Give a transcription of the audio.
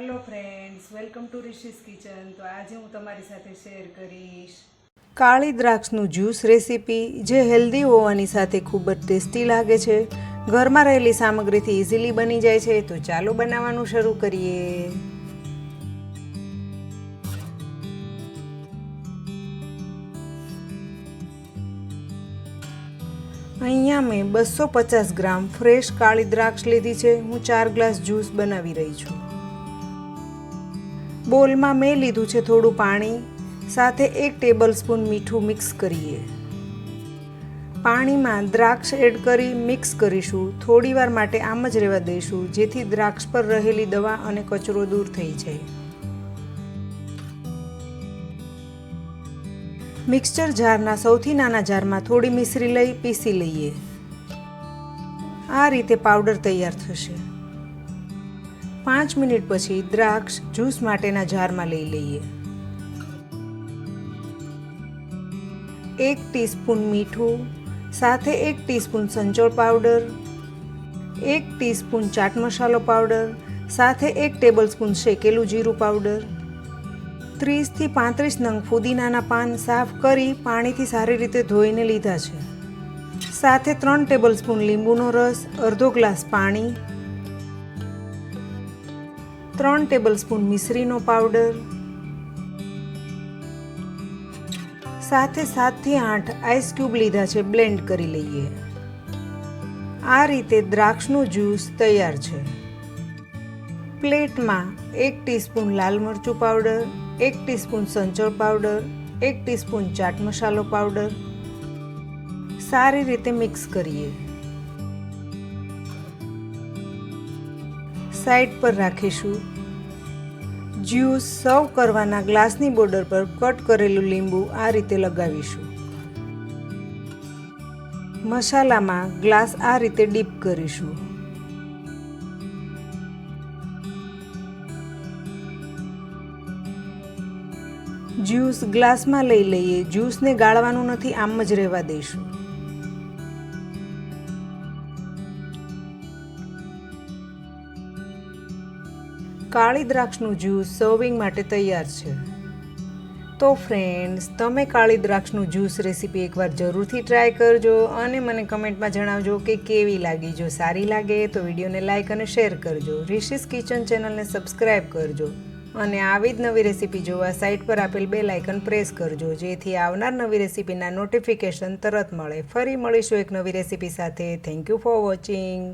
Hello friends welcome to Rishi's kitchen તો આજે હું તમારી સાથે શેર કરીશ. કાળી દ્રાક્ષનું જ્યુસ રેસીપી જે હેલ્ધી હોવાની સાથે ખૂબ જ ટેસ્ટી લાગે છે. ઘરમાં રહેલી સામગ્રીથી ઇઝીલી બની જાય છે. તો ચાલો બનાવવાનું શરૂ કરીએ. અહીંયા મેં બસો પચાસ ગ્રામ ફ્રેશ કાળી દ્રાક્ષ લીધી છે. હું ચાર ગ્લાસ જ્યુસ બનાવી રહી છું. બોલમાં મેં લીધું છે થોડું પાણી, સાથે એક ટેબલ સ્પૂન મીઠું મિક્સ કરીએ. પાણીમાં દ્રાક્ષ એડ કરી મિક્સ કરીશું. થોડી વાર માટે આમ જ રહેવા દઈશું, જેથી દ્રાક્ષ પર રહેલી દવા અને કચરો દૂર થઈ જાય. મિક્સચર જારના સૌથી નાના જારમાં થોડી મિશ્રી લઈ પીસી લઈએ. આ રીતે પાવડર તૈયાર થશે. પાંચ મિનિટ પછી દ્રાક્ષ જ્યુસ માટેના જારમાં લઈ લઈએ. એક ટીસ્પૂન મીઠું, સાથે એક ટીસ્પૂન સંચોળ પાવડર, એક ટીસ્પૂન ચાટ મસાલો પાવડર, સાથે એક ટેબલ સ્પૂન શેકેલું જીરું પાવડર, ત્રીસથી પાંત્રીસ નંગ ફુદીનાના પાન સાફ કરી પાણીથી સારી રીતે ધોઈને લીધા છે. સાથે ત્રણ ટેબલ સ્પૂન લીંબુનો રસ, અડધો ગ્લાસ પાણી ત્રણ ટેબલ સ્પૂન મિશ્રીનો પાવડર, સાથે સાતથી આઠ આઈસ ક્યુબ લીધા છે બ્લેન્ડ કરી લઈએ. આ રીતે દ્રાક્ષનું જ્યુસ તૈયાર છે. પ્લેટમાં એક ટીસ્પૂન લાલ મરચું પાવડર, એક ટીસ્પૂન સંચળ પાવડર, એક ટીસ્પૂન ચાટ મસાલો પાવડર. સારી રીતે મિક્સ કરીએ. સાઈડ પર રાખીશું. જ્યુસ સર્વ કરવાના ગ્લાસની બોર્ડર પર કટ કરેલું લીંબુ આ રીતે લગાવીશું. મસાલામાં ગ્લાસ આ રીતે ડીપ કરીશું. જ્યુસ ગ્લાસમાં લઈ લઈએ, જ્યુસને ગાળવાનું નથી, આમ જ રહેવા દઈશું. કાળી દ્રાક્ષનું જ્યુસ સર્વિંગ માટે તૈયાર છે. તો ફ્રેન્ડ્સ તમે કાળી દ્રાક્ષનું જ્યુસ રેસીપી એકવાર જરૂરથી ટ્રાય કરજો અને મને કમેન્ટમાં જણાવજો કે કેવી લાગી. જો સારી લાગે તો વિડીયોને લાઇક અને શેર કરજો. રિશિસ કિચન ચેનલને સબસ્ક્રાઈબ કરજો. અને આવી જ નવી રેસીપી જોવા સાઇટ પર આપેલ બે લાઇકન પ્રેસ કરજો. જેથી આવનાર નવી રેસીપીના નોટિફિકેશન તરત મળે. ફરી મળીશું એક નવી રેસીપી સાથે. Thank you for watching